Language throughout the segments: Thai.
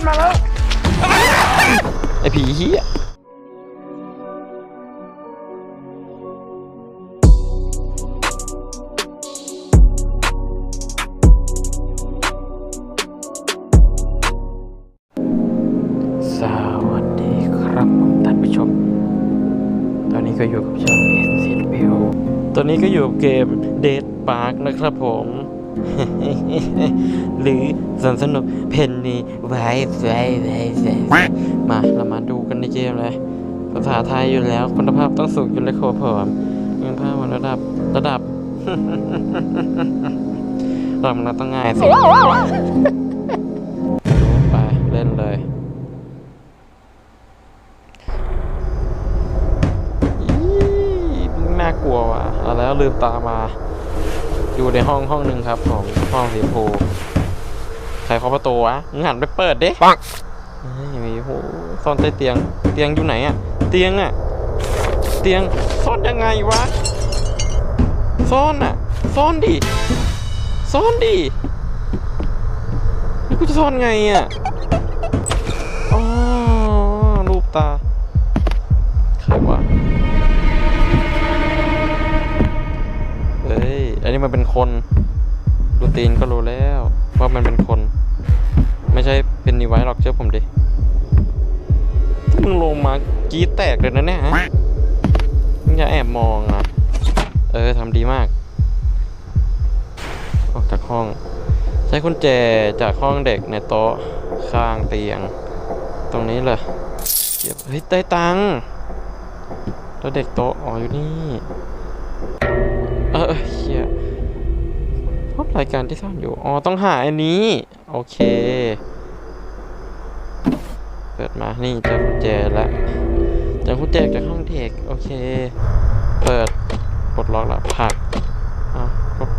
มันมาแล้ว ไอผีเฮียสวัสดีครับผมท่านผู้ชม ตอนนี้ก็อยู่กับช่อง s c p o ตอนนี้ก็อยู่กับเกม Dead Park นะครับผม หรือสนสนุกเพนนีไว้ไวไวไวมาเรามาดูกันในเกมเลย ภาษาไทยอยู่แล้วคุณภาพต้องสูงอยู่เลยครับผมเงินภาพระดับระดับเรามันต้องง่ายสิไปเล่นเลยน่ากลัวว่ะแล้วลืมตามา อยู่ในห้องห้องหนึ่งครับผมห้องสีชมพูใครเคาะประตูวะมึงหันไปเปิดดิปังเฮ้ยมีโหซ่อนใต้เตียง เตียงอยู่ไหนอะเตียงอะเตียงซ่อนยังไงวะซ่อนอะซ่อนดิซ่อนดิแล้วกูจะซ่อนไงอะอ๋อรูปตา นนี้มันเป็นคน ดูตีนก็รู้แล้วว่ามันเป็นคน ไม่ใช่เป็นนิไว้หรอกเชื่อผมดิมึงลงมากีแตกเลยนะเนี่ยมึงอย่าแอบมองนะเออทำดีมาก ออกจากห้อง ใช้กุญแจจากห้องเด็กในโต๊ะข้างเตียง ตรงนี้เลยเฮ้ยได้ตังค์แล้วเด็กโต๊ะอ๋ออยู่นี่ เออเออเฮีย พบรายการที่ซ่อนอยู่ อ๋อ ต้องหาอันนี้ โอเค เปิดมา นี่เจอกุญแจแล้วเจอกุญแจจากห้องเด็ก โอเค เปิดปลดล็อกแล้วผักอ้ากด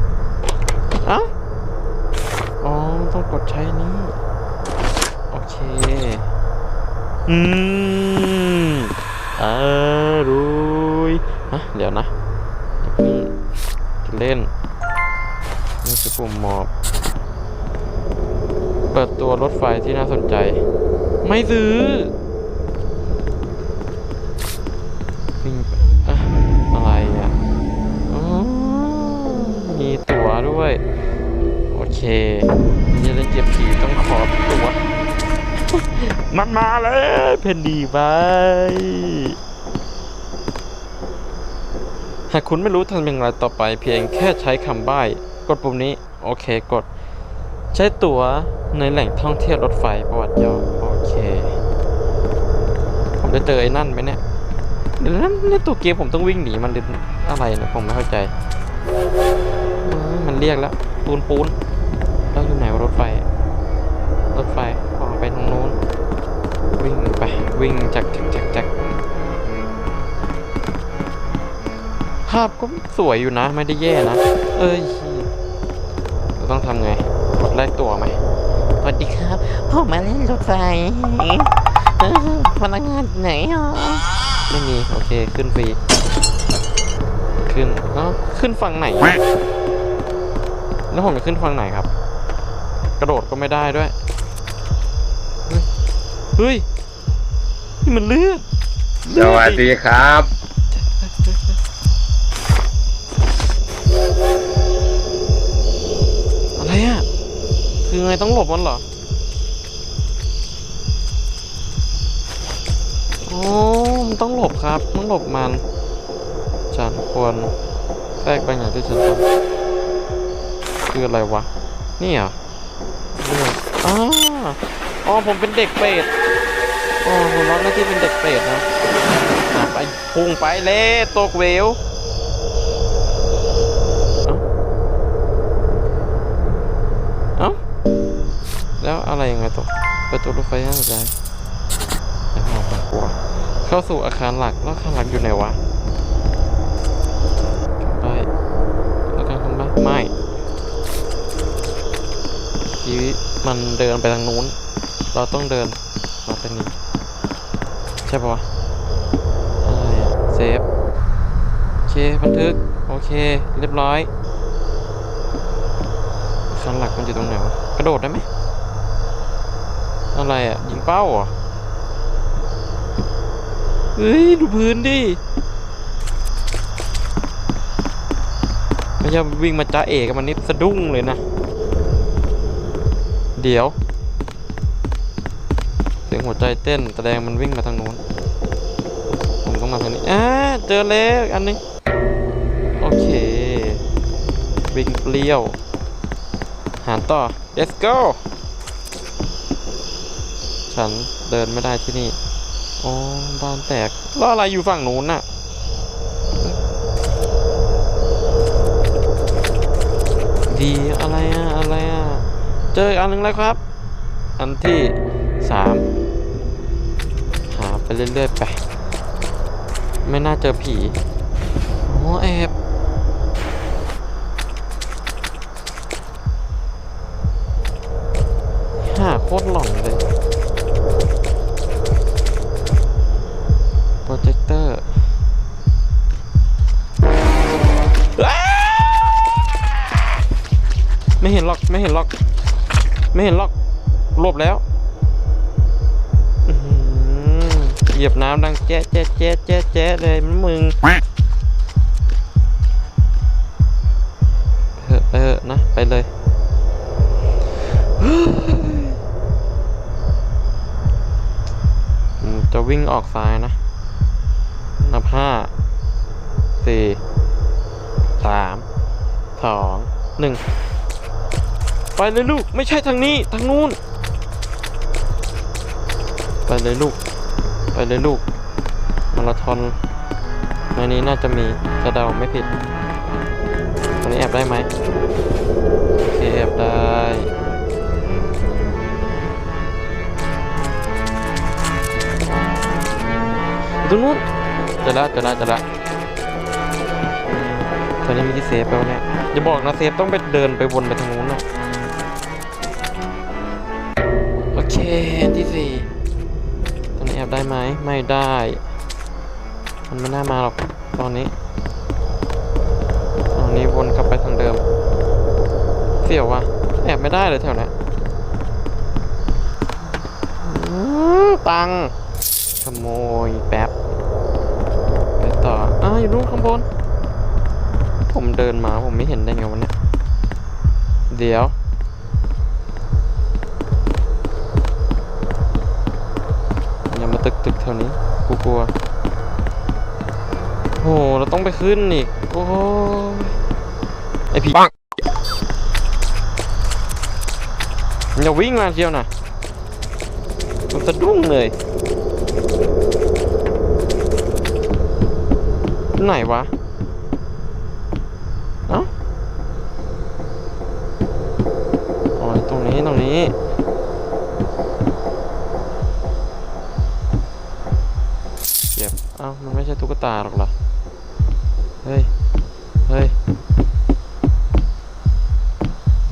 เอ้าอ๋อ ต้องกดใช้นี้ โอเค อืมอร่อยฮะ เดี๋ยวนะจะเล่น นี่คือปุ่มมอบ เปิดตัวรถไฟที่น่าสนใจ ไม่ซื้อวิ่งอะไรอะมีตั๋วด้วย โอเคจะเล่นเจ็บผีต้องขอตั๋วมันมาแล้วเพนดีไปหากคุณไม่รู้ทำอย่างไรต่อไปเพียงแค่ใช้คำใบ้ ดปุ่มนี้ โอเคกด ใช้ตั๋วในแหล่งท่องเที่ยวรถไฟประวัติย่อโอเค ผมจะเจอไอ้นั่นไหมเนี่ยเดี๋ยวนั้นในตัวเกมผมต้องวิ่งหนีมันหรืออะไรนะผมไม่เข้าใจ มันเรียกแล้วปูนปูนแล้วอยู่ไหนรถไฟ รถไฟออกไปทางโน้น วิ่งไปวิ่งจากจากจากจากภาพก็สวยอยู่นะ ไม่ได้แย่นะ เอ้ย ต้องทำไงกดแลกตัวไหมสวัสดีครับผมมาเล่นรถไฟเออพนักงานไหนอะไม่มี โอเค ขึ้นฟรี ขึ้นเอ้าขึ้นฝั่งไหน แล้วผมจะขึ้นฝั่งไหนครับ กระโดดก็ไม่ได้ด้วย เฮ้ย นี่มันเลือด สวัสดีครับ คือไงต้องหลบมันเหรอ อ๋อ มันต้องหลบครับ ต้องหลบมันฉันควรแทรกบางอย่างที่ฉันทำคืออะไรวะ นี่เหรอเลือดอ๋ออ๋อ ผมเป็นเด็กเปรตอ๋อ ผมรับหน้าที่เป็นเด็กเปรตนะ ไปพุ่งไปเลยตกเวว อะไรยังไงต่อประตูรถไฟน่าสนใจแล้วเราไปกลัวเข้าสู่อาคารหลักแล้วอาคารหลักอยู่ไหนวะไปแล้วกันขึ้นปะไม่ทีมันเดินไปทางนู้น เราต้องเดินมาทางนี้ ใช่ปะวะเซฟโอเคบันทึก โอเค เรียบร้อยอาคารหลักมันอยู่ตรงไหนวะ กระโดดได้ไหม อะไรอะ ยิงเป้าเหรอเฮ้ย ดูพื้นดิไม่ใช่วิ่งมาจ้าเอกมันนิดสะดุ้งเลยนะ เดี๋ยว เสียงหัวใจเต้น แสดงมันวิ่งมาทางนู้น ผมต้องมาทางนี้อ่าเจอแล้วอีกอันนึงโอเค วิ่งเปรี้ยว หารต่อ let's go ฉันเดินไม่ได้ที่นี่โอ้บ้านแตก แล้วอะไรอยู่ฝั่งนู้นน่ะ ดีอะไรอะ อะไรอะ เจออีกอันหนึ่งแล้วครับ อันที่สามหาไปเรื่อยๆไป ไม่น่าเจอผี อ๋อแอบ เห็นหรอก ไม่เห็นหรอกไม่เห็นหรอกลบแล้วเหยียบน้ำดังแจ๊ะแจ๊ะแจ๊ะแจ๊ะแจ๊ะเลยมันมึงเถอะไปเถอะนะ ไปเลยจะวิ่งออกซ้ายนะ นับห้า สี่ สาม สอง หนึ่ง ไปเลยลูก ไม่ใช่ทางนี้ ทางนู้น ไปเลยลูก ไปเลยลูก มาราธอนในนี้น่าจะมีจะเดาไม่ผิดตรงนี้แอบได้ไหมโอเคแอบได้ตรงนู้นจะละจะละจะละตอนนี้มีที่เซฟแล้วเนี่ยอย่าบอกนะเซฟต้องไปเดินไปวนไปทางนู้นเนาะ เคอันที่สี่ตอนนี้แอบได้ไหมไม่ได้ มันไม่น่ามาหรอกตอนนี้ตอนนี้วนกลับไปทางเดิม เสี่ยววะแอบไม่ได้เลยแถวเนี้ยอืมตังขโมยแป๊บไปต่ออ่าอยู่นู่นข้างบน ผมเดินมาผมไม่เห็นได้ไงวันนี้เดี๋ยว อย่ามา ตึกตึกแถวนี้กูกลัวโหเราต้องไปขึ้นอีกโอ้ยไอผีปังมันจะวิ่งมาเชียวนะมันสะดุ้งเลย ไหนวะเอ้าอ๋อตรงนี้ตรงนี้ อ้ามันไม่ใช่ตุ๊กตาหรอกเหรอ เฮ้ย เฮ้ย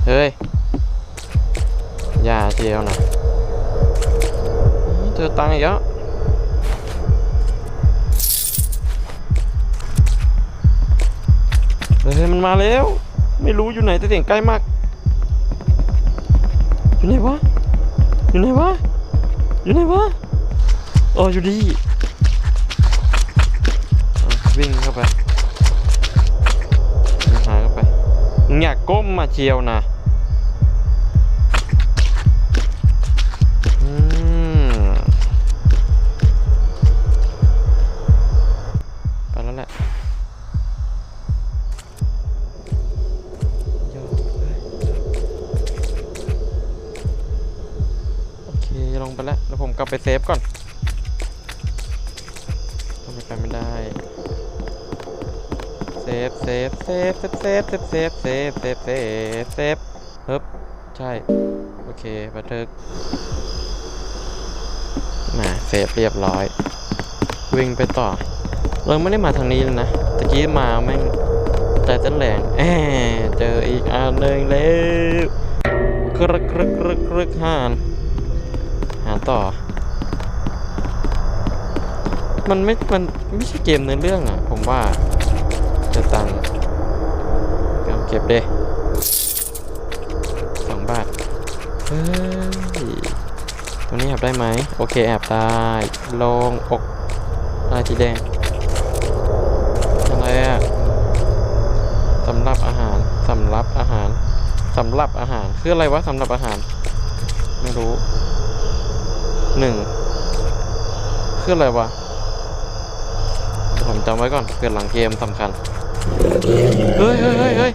เฮ้ย อย่าเชียวนะเจอตังค์อีกแล้วเฮ้ยมันมาแล้ว ไม่รู้อยู่ไหนแต่เสียงใกล้มาก อยู่ไหนวะ อยู่ไหนวะ อยู่ไหนวะ อ๋ออยู่ดี วิ่งเข้าไปหาเข้าไปมึงอยากก้มมาเชียวนะไปแล้วแหละโอเคลงไปแล้วแล้วผมกลับไปเซฟก่อน ฟเซฟเซฟเซฟเซฟเซฟเซฟเซฟเซฟเซฟเซฟฮึบใช่ โอเคบันทึกมาเซฟเรียบร้อย วิ่งไปต่อ เราไม่ได้มาทางนี้เลยนะตะกี้มาแม่งใจเต้นแรงแอเจออีกอันหนึ่งแล้วกรึกกรึกกรึกกรึกหานหาต่อ มันไม่ มันไม่ใช่เกมในเรื่องอะ ผมว่า เก็บเด้สองบาท เฮ้ยวันนี้แอบได้ไหม โอเคแอบได้ลงอกอะไรสีแดง อะไรอะสำหรับอาหารสำหรับอาหารสำหรับอาหาร คืออะไรวะสำหรับอาหาร ไม่รู้หนึ่งคืออะไรวะผมจำไว้ก่อนเกิดหลังเกมสำคัญ เฮ้ยเฮ้ยเฮ้ยเฮ้ย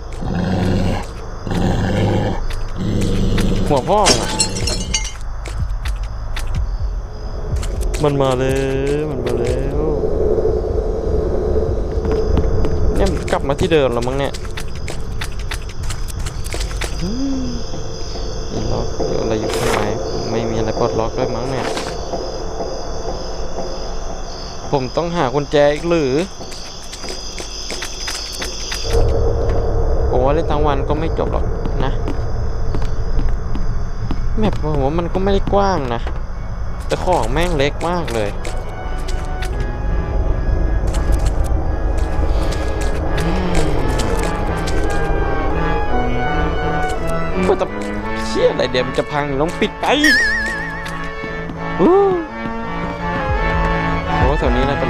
หัวพ่อมันมาแล้ว มันมาแล้วเนี่ยมันกลับมาที่เดิมแล้วมั้งเนี่ยมีล็อกอยู่อะไรอยู่ข้างในไม่มีอะไรปลดล็อกด้วยมั้งเนี่ย ผมต้องหากุญแจอีกหรือโอ้เล่นทั้งวันก็ไม่จบหรอก แมปผมว่ามันก็ไม่ได้กว้างนะ แต่ของแม่งเล็กมากเลยก็จะเชี่ยอะไรเดี๋ยวมันจะพังลองปิดไปอู้โอ้แถวนี้น่าจะ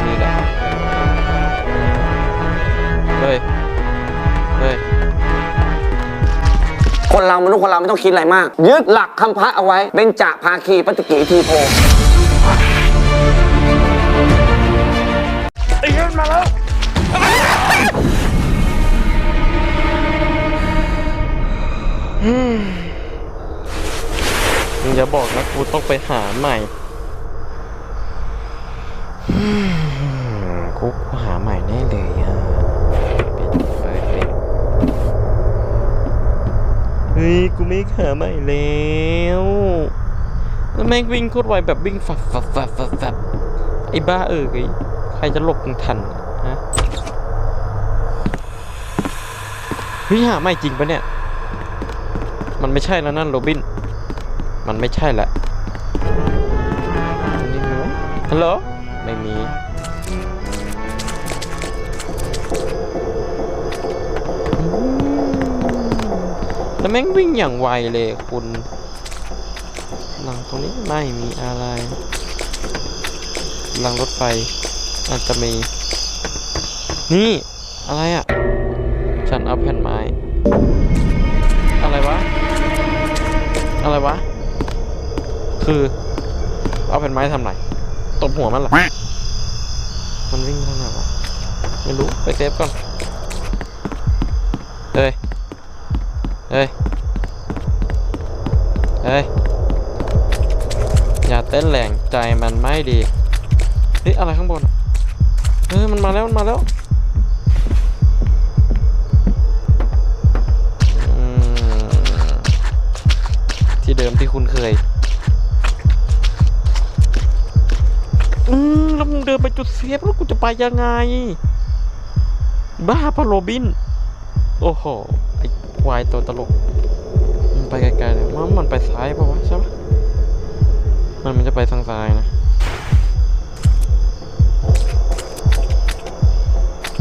คนเรามนุษย์คนเราไม่ต้องคิดอะไรมาก ยึดหลักคำพระเอาไว้เป็นจะภาคีปฏิกิริทีโพมึงอย่าบอกนะกูต้องไปหาใหม่อืมกูหาใหม่แน่เลยอะเป็นเปิดเป็นเฮ้ย กูไม่หาใหม่แล้วแล้วแม่งวิ่งโคตรไวแบบวิ่งฝับฝับฝับฝับฝับไอ้บ้าเออไอ้ใครจะหลบมึงทันฮะเฮ้ยหาใหม่จริงปะเนี่ย มันไม่ใช่แล้วนั่นโรบิน มันไม่ใช่แหละนี้มีไหมฮัลโหลไม่มี แล้วแม่งวิ่งอย่างไวเลยคุณ หลังตรงนี้ไม่มีอะไรหลังรถไฟอาจจะมี นี่ อะไรอะ ฉันเอาแผ่นไม้ อะไรวะ อะไรวะ คือ เอาแผ่นไม้ทำไรตบหัวมันหรอมันวิ่งทางไหนวะ ไม่รู้ ไปเซฟก่อน เฮ้ย เฮ้ย เฮ้ย อย่าเต้นแรงใจมันไม่ดี เฮ้ย อะไรข้างบน เฮ้ย มันมาแล้ว มันมาแล้วที่เดิมที่คุณเคย อืมแล้วมึงเดินไปจุดเซฟแล้วกูจะไปยังไง บ้าปะโรบิน โอ้โห ควายตัวตลก มันไปไกลๆเลยว่ามันไปซ้ายปะวะใช่ปะมันมันจะไปทางซ้ายนะ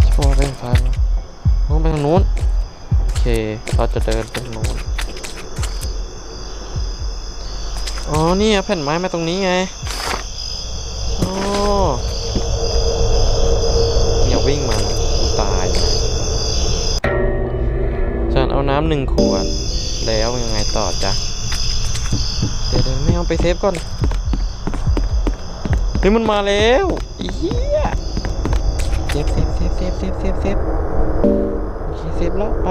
ใช่ปะวไปทางซ้ายปะต้องไปทางนู้น โอเค เราจะเดินไปทางนู้น อ๋อ นี่แผ่นไม้มาตรงนี้ไงอ๋อ น้ำหนึ่งขวด แล้วยังไงต่อจ๊ะเดี๋ยวไม่เอาไปเซฟก่อนเฮ้ยมันมาแล้วเหี้ยเซฟเซฟเซฟเซฟเซฟเซฟเซฟโอเคเซฟแล้วไป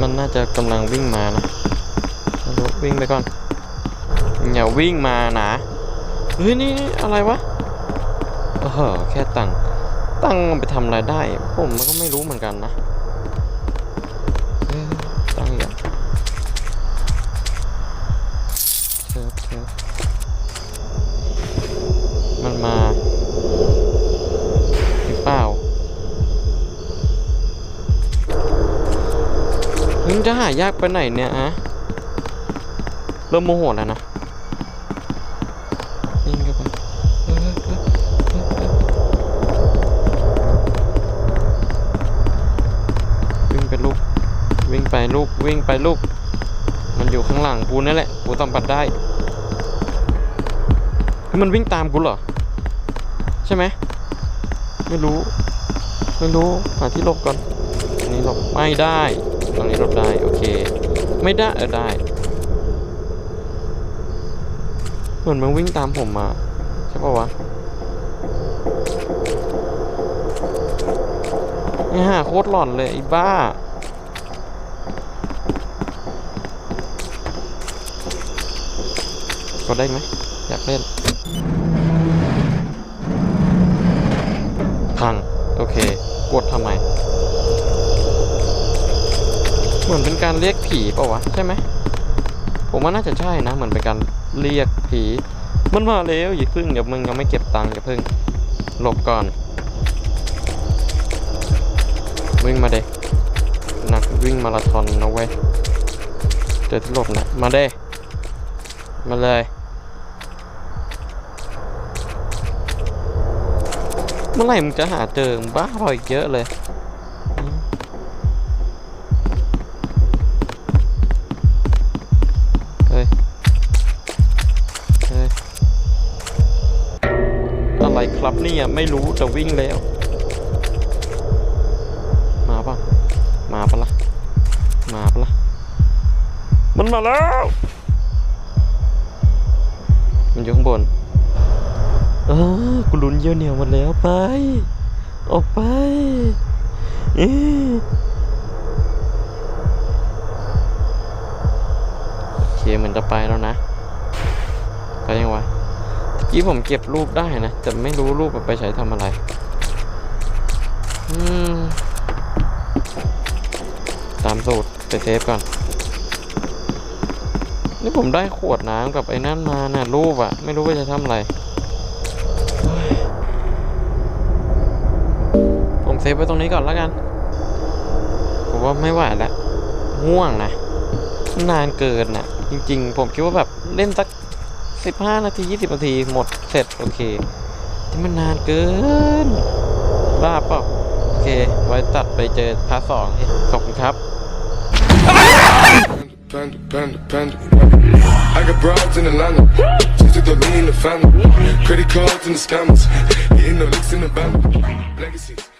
มันน่าจะกำลังวิ่งมานะวิ่งไปก่อนอย่าวิ่งมานะเฮ้ยนี่อะไรวะเออแค่ตังตังไปทำอะไรได้ ผมมันก็ไม่รู้เหมือนกันนะ จะหายากไปไหนเนี่ยอะเริ่มโมโหแล้วนะยิงเข้าไปวิ่งไปลูกวิ่งไปลูกวิ่งไปลูกมันอยู่ข้างหลังกูนั่นแหละกูสัมผัสได้มันวิ่งตามกูเหรอ ใช่ไหมไม่รู้ ไม่รู้ หาที่หลบก่อนอันนี้หลบไม่ได้ ตรงนี้หลบได้โอเค ไม่ได้เออได้ เหมือนมันวิ่งตามผมมาใช่ปะวะเนี่ยฮะโคตรหลอนเลยไอ้บ้าก็ได้ไหมอยากเล่นพังโอเคกดทำไม เหมือนเป็นการเรียกผีเปล่าวะใช่ไหมผมว่าน่าจะใช่นะ เหมือนเป็นการเรียกผี มันมาแล้วอย่าพึ่งเดี๋ยวมึงยังไม่เก็บตังค์อย่าพึ่งหลบก่อนวิ่งมาเด็นักวิ่งมาราธอนนะเว้ยเจอที่หลบนะมาเด้มาเลย เมื่อไหร่มึงจะหาเจอบ้าพออีกเยอะเลย เนี่ยไม่รู้จะวิ่งแล้ว มาปะมาปะละมาปะละมันมาแล้ว มันอยู่ข้างบนเออกูลุ้นเยี่ยวเหนียวหมาแล้วไป ออกไปเอ๊ะโอเคเหมือนจะไปแล้วนะ ไปยังวะตะ กี้ผมเก็บรูปได้นะ แต่ไม่รู้รูปไปใช้ทำอะไร ตามสูตรไปเซฟก่อน นี่ผมได้ขวดน้ำกับไอ้นั่นมาน่ะรูปอะไม่รู้ว่าจะทำอะไรผมเซฟไว้ตรงนี้ก่อนแล้วกัน ผมว่าไม่ไหวแล้วง่วงนะ นานเกินน่ะ จริง ๆ ผมคิดว่าแบบเล่นสัก สิบห้านาทียี่สิบนาที หมด เสร็จ โอเค ที่มันนานเกิน บ้าเปล่าโอเค ไว้ตัดไปเจอพาร์ทสองขอบคุณครับ Panda, panda, panda. I got broads in Atlanta. Just to throw me in the family. Credit cards and the scammers. Hitting the licks in the band. Legacies.